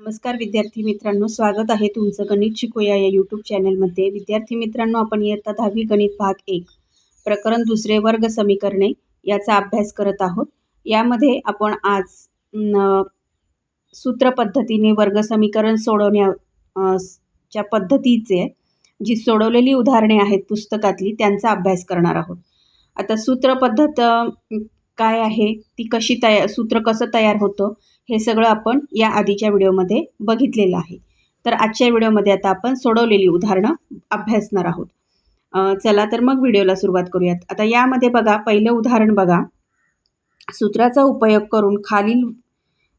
नमस्कार विद्यार्थी मित्रांनो स्वागत आहे तुमचं गणित शिकूया या यूट्यूब चॅनलमध्ये विद्यार्थी मित्रांनो आपण इयत्ता दहावी गणित भाग एक प्रकरण दुसरे वर्ग समीकरणे याचा अभ्यास करत आहोत. यामध्ये आपण आज सूत्रपद्धतीने सूत्र पद्धतीने वर्ग समीकरण सोडवण्या च्या पद्धतीचे जी सोडवलेली उदाहरणे आहेत पुस्तकातली त्यांचा अभ्यास करणार आहोत. आता सूत्र पद्धत काय आहे? ती कशी तया सूत्र कसं तयार होतं? हे सगळं आपण या आधीच्या व्हिडिओमध्ये बघितलेलं आहे. तर आजच्या व्हिडिओमध्ये आता आपण सोडवलेली उदाहरणं अभ्यासणार आहोत. चला तर मग व्हिडिओला सुरुवात करूयात. आता यामध्ये बघा पहिलं उदाहरण बघा. सूत्राचा उपयोग करून खालील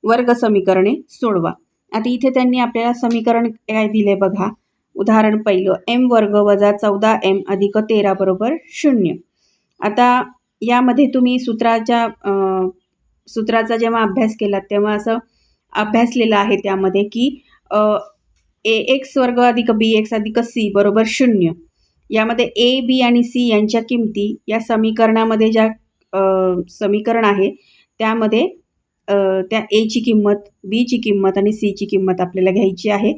वर्ग समीकरणे सोडवा. आता इथे त्यांनी आपल्याला समीकरण काय दिले बघा? उदाहरण पहिलं एम वर्ग वजा चौदा एम अधिक तेरा बरोबर शून्य. आता यामध्ये तुम्ही सूत्राच्या सूत्राचा जेव्हा अभ्यास केला तेव्हा असं अभ्यासलेलं आहे त्यामध्ये की ए एक्स वर्ग अधिक बी एक्स अधिक सी बरोबर शून्य. यामध्ये ए बी आणि सी यांच्या किमती या समीकरणामध्ये ज्या समीकरण आहे त्यामध्ये त्या एची किंमत बीची किंमत आणि सीची किंमत आपल्याला घ्यायची आहे.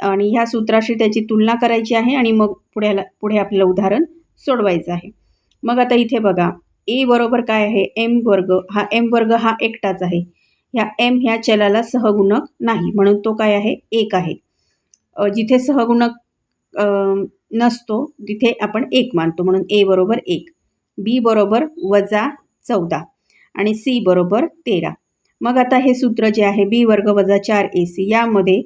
आणि ह्या सूत्राशी त्याची तुलना करायची आहे आणि मग पुढ्याला पुढे आपल्याला उदाहरण सोडवायचं आहे. मग आता इथे बघा. ए बरोबर काय आहे? एम वर्ग. हा एम वर्ग हा एकटाच आहे. ह्या एम ह्या चलाला सहगुणक नाही. म्हणून तो काय आहे? एक आहे. जिथे सहगुणक नसतो तिथे आपण एक मानतो. म्हणून ए बरोबर एक. बी बरोबर वजा चौदा. आणि सी बरोबर तेरा. मग आता हे सूत्र जे आहे बी वर्ग वजा चार ए सी यामध्ये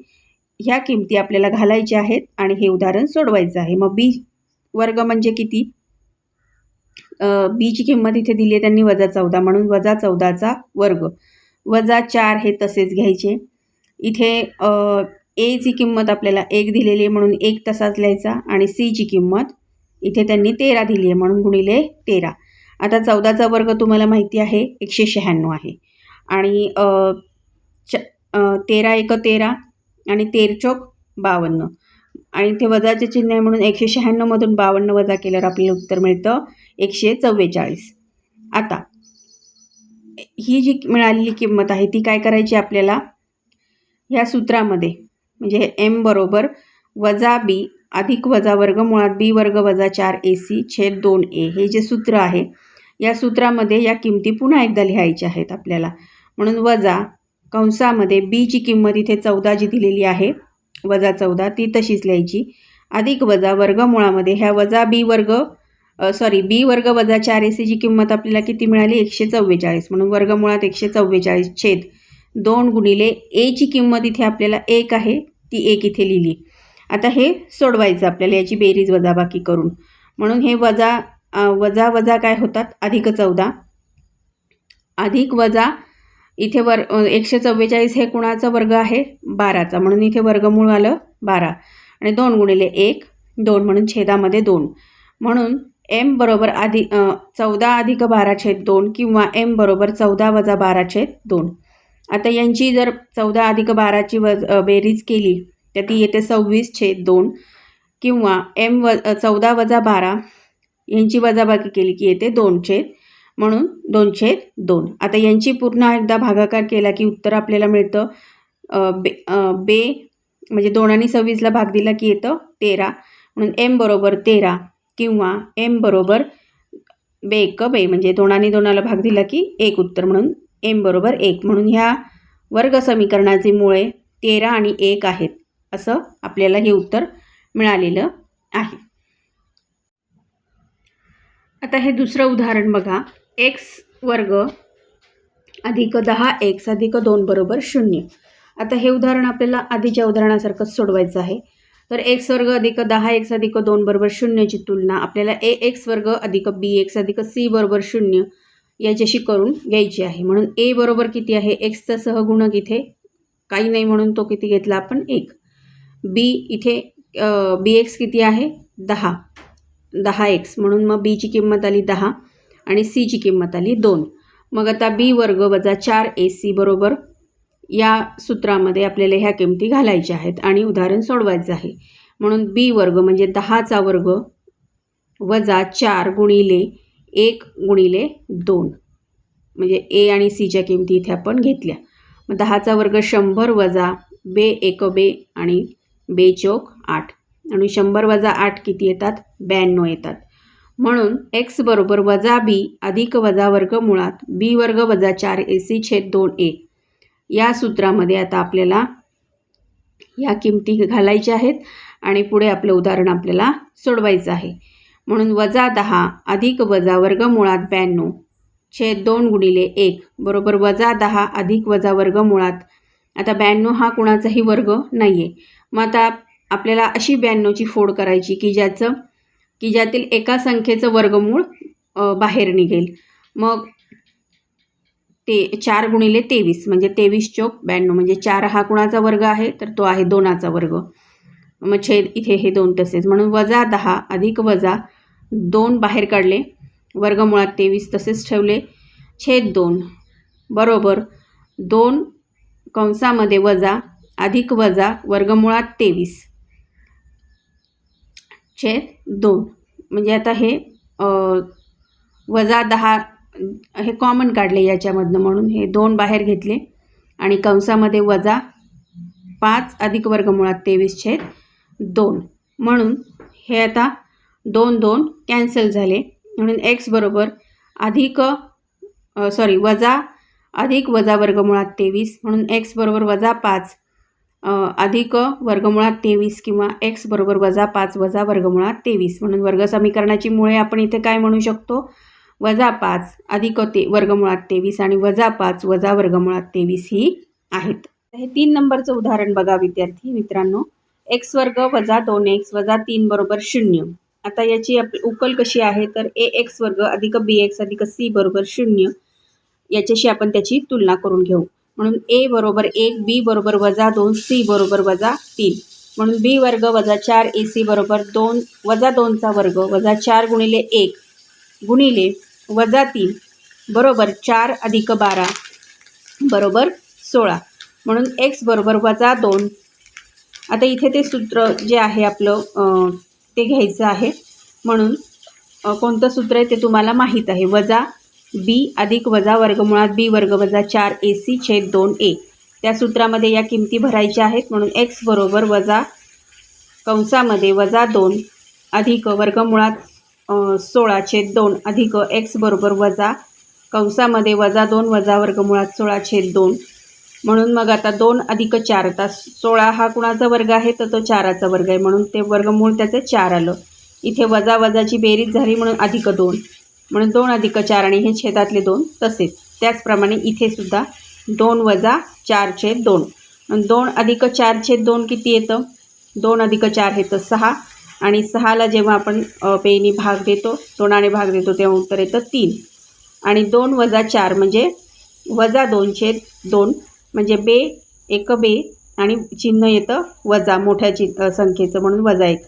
ह्या किमती आपल्याला घालायच्या आहेत आणि हे उदाहरण सोडवायचं आहे. मग बी वर्ग म्हणजे किती? बीची किंमत इथे दिली आहे त्यांनी वजा चौदा म्हणून वजा चौदाचा वर्ग. वजा चार हे तसेच घ्यायचे. इथे एची किंमत आपल्याला एक दिलेली आहे म्हणून एक तसाच लिहायचा आणि सीची किंमत इथे त्यांनी तेरा दिली आहे म्हणून गुणिले तेरा. आता चौदाचा वर्ग तुम्हाला माहिती आहे एकशे शहाण्णव आहे. आणि च तेरा एक तेरा आणि तेरचोक बावन्न. आणि ते वजाचे चिन्ह आहे म्हणून एकशे शहाण्णवमधून बावन्न वजा केल्यावर आपल्याला उत्तर मिळतं. एकशे चव्वेचाळीस. आता ही जी मिळालेली किंमत आहे ती काय करायची आपल्याला? ह्या सूत्रामध्ये म्हणजे एम बरोबर वजा बी अधिक वजा वर्ग मुळात बी वर्ग वजा चार ए सी छेद दोन ए हे जे सूत्र आहे या सूत्रामध्ये या किमती पुन्हा एकदा लिहायच्या आहेत आपल्याला. म्हणून वजा कंसामध्ये बीची किंमत इथे चौदा जी दिलेली आहे वजा चौदा ती तशीच लिहायची. अधिक वजा वर्गमुळामध्ये ह्या वजा बी वर्ग सॉरी बी वर्ग वजा चार ए सीची किंमत आपल्याला किती मिळाली? एकशे चव्वेचाळीस. म्हणून वर्गमुळात एकशे चव्वेचाळीस छेद दोन गुणिले एची किंमत इथे आपल्याला एक आहे ती एक इथे लिहिली. आता हे सोडवायचं आपल्याला याची बेरीज वजाबाकी करून. म्हणून हे वजा वजा वजा काय होतात? अधिक चौदा. अधिक वजा इथे वर एकशे चव्वेचाळीस हे कुणाचा वर्ग आहे? बाराचा. म्हणून इथे वर्गमूळ आलं बारा. आणि दोन गुणिले एक दोन म्हणून छेदामध्ये दोन. म्हणून एम बरोबर आधी चौदा अधिक बारा छेद दोन किंवा एम बरोबर चौदा वजा बारा छेद दोन. आता यांची जर चौदा अधिक बाराची वज बेरीज केली तर ती येते सव्वीस छेद दोन किंवा एम व चौदा वजा बारा यांची वजाबाकी केली की येते दोन छेद म्हणून दोन छेद दोन. आता यांची पुन्हा एकदा भागाकार केला की उत्तर आपल्याला मिळतं बे बे म्हणजे दोन आणि सव्वीसला भाग दिला की येतं तेरा म्हणून एम बरोबर तेरा किंवा एम बरोबर बे क बे म्हणजे दोनाने दोनाला भाग दिला की एक उत्तर म्हणून एम बरोबर एक. म्हणून ह्या वर्ग समीकरणाचे मुळे तेरा आणि एक आहेत असं आपल्याला हे उत्तर मिळालेलं आहे. आता हे दुसरं उदाहरण बघा. एक्स वर्ग अधिक दहा एक्स अधिक दोन बरोबर शून्य. आता हे उदाहरण आपल्याला आधीच्या उदाहरणासारखंच सोडवायचं आहे. तर एक्स वर्ग अधिक दहा एक्स अधिक दोन बरोबर शून्यची तुलना आपल्याला ए एक्स वर्ग अधिक बी एक्स अधिक सी बरोबर शून्य याच्याशी करून घ्यायची आहे. म्हणून ए बरोबर किती आहे? एक्सचा सहगुणक इथे काही नाही म्हणून तो किती घेतला आपण? एक. बी इथे बी एक्स किती आहे? दहा. दहा एक्स म्हणून मग बीची किंमत आली दहा आणि सीची किंमत आली दोन. मग आता बी वर्ग वजा चार ए सी बरोबर या सूत्रामध्ये आपल्याला ह्या किमती घालायच्या आहेत आणि उदाहरण सोडवायचं आहे. म्हणून बी वर्ग म्हणजे दहाचा वर्ग वजा चार गुणिले एक गुणिले दोन. म्हणजे ए आणि सीच्या किमती इथे आपण घेतल्या. मग दहाचा वर्ग शंभर वजा बे एक बे आणि बे चौक आठ. आणि शंभर वजा आठ किती येतात? ब्याण्णव येतात. म्हणून एक्स बरोबर वजा बी अधिक वजा वर्ग मुळात बी वर्ग वजा चार ए सी छेद दोन ए. या सूत्रामध्ये आता आपल्याला या किमती घालायच्या आहेत आणि पुढे आपलं उदाहरण आपल्याला सोडवायचं आहे. म्हणून वजा दहा अधिक वजा वर्गमुळात ब्याण्णव छेद दोन गुणिले एक बरोबर वजा दहा अधिक वजा वर्गमुळात आता ब्याण्णव हा कुणाचाही वर्ग नाही आहे मग आता आपल्याला अशी ब्याण्णवची फोड करायची की ज्याचं की ज्यातील एका संख्येचं वर्गमूळ बाहेर निघेल. मग ते चार गुणिले तेवीस म्हणजे तेवीस चौक ब्याण्णव म्हणजे चार हा कुणाचा वर्ग आहे? तर तो आहे दोनाचा वर्ग. मग छेद इथे हे दोन तसेच. म्हणून वजा दहा अधिक वजा दोन बाहेर काढले. वर्गमुळात तेवीस तसेच ठेवले. छेद दोन. बरोबर. दोन कंसामध्ये वजा अधिक वजा वर्गमुळात तेवीस. छेद दोन. म्हणजे आता हे वजा दहा हे कॉमन काढले याच्यामधनं म्हणून. हे दोन बाहेर घेतले. आणि कंसामध्ये वजा पाच अधिक वर्गमुळात तेवीस छेद दोन. म्हणून हे आता दोन दोन कॅन्सल झाले. म्हणून एक्स बरोबर अधिक सॉरी वजा अधिक वजा वर्गमुळात तेवीस. म्हणून एक्स बरोबर वजा पाच अधिक वर्गमुळात तेवीस किंवा एक्स बरोबर वजा पाच वजा वर्गमुळात तेवीस. म्हणून वर्ग समीकरणाची मुळे आपण इथे काय म्हणू शकतो? वजा पाच अधिक ते वर्गमुळात तेवीस आणि वजा पाच वजा वर्गमुळात तेवीस ही आहेत. हे तीन नंबरचं उदाहरण बघा विद्यार्थी मित्रांनो. एक्स वर्ग वजा दोन एक्स वजा तीन बरोबर शून्य. आता याची आप उकल कशी आहे? तर ए एक्स वर्ग अधिक बी एक्स अधिक सी बरोबर शून्य. याच्याशी आपण त्याची तुलना करून घेऊ. म्हणून ए बरोबर एक बी बरोबर वजा दोन सी बरोबर वजा तीन. म्हणून बी वर्ग वजा चार ए सी बरोबर दोन वजा दोनचा वर्ग वजा चार गुणिले एक गुणिले वजा तीन. बरोबर चार अधिक बारा. बरोबर सोळा. म्हणून एक्स बरोबर वजा दोन. आता इथे ते सूत्र जे आहे आपलं ते घ्यायचं आहे. म्हणून कोणतं सूत्र आहे ते तुम्हाला माहीत आहे. वजा बी अधिक वजा वर्गमुळात बी वर्ग वजा चार ए सी छेद दोन ए त्या सूत्रामध्ये या किमती भरायच्या आहेत. म्हणून एक्स बरोबर वजा कंसामध्ये वजा दोन अधिक वर्गमुळात अ, सोळा छेद दोन अधिक एक्स बरोबर वजा कंसामध्ये वजा दोन वजा वर्गमुळात सोळा छेद दोन. म्हणून मग आता दोन अधिक चार आता सोळा हा कुणाचा वर्ग आहे? तर तो चाराचा वर्ग आहे. म्हणून ते वर्गमूळ त्याचं चार आलं. इथे वजा वजाची बेरीज झाली म्हणून अधिक दोन. म्हणून दोन अधिक चार आणि हे छेदातले दोन तसेच. त्याचप्रमाणे इथे सुद्धा दोन वजा चार छेद दोन दोन अधिक चार छेद दोन किती येतं? दोन अधिक चार येतं सहा. आणि सहाला जेव्हा आपण पेनी भाग देतो तोंडाने भाग देतो तेव्हा उत्तर येतं तीन. आणि दोन वजा चार म्हणजे वजा दोनशे दोन म्हणजे बे एक बे आणि चिन्ह येतं वजा मोठ्या चि संख्येचं म्हणून वजा एक.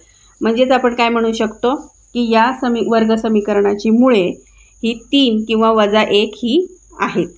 म्हणजेच आपण काय म्हणू शकतो की या समी वर्ग समीकरणाची मुळे ही तीन किंवा वजा एक ही आहेत.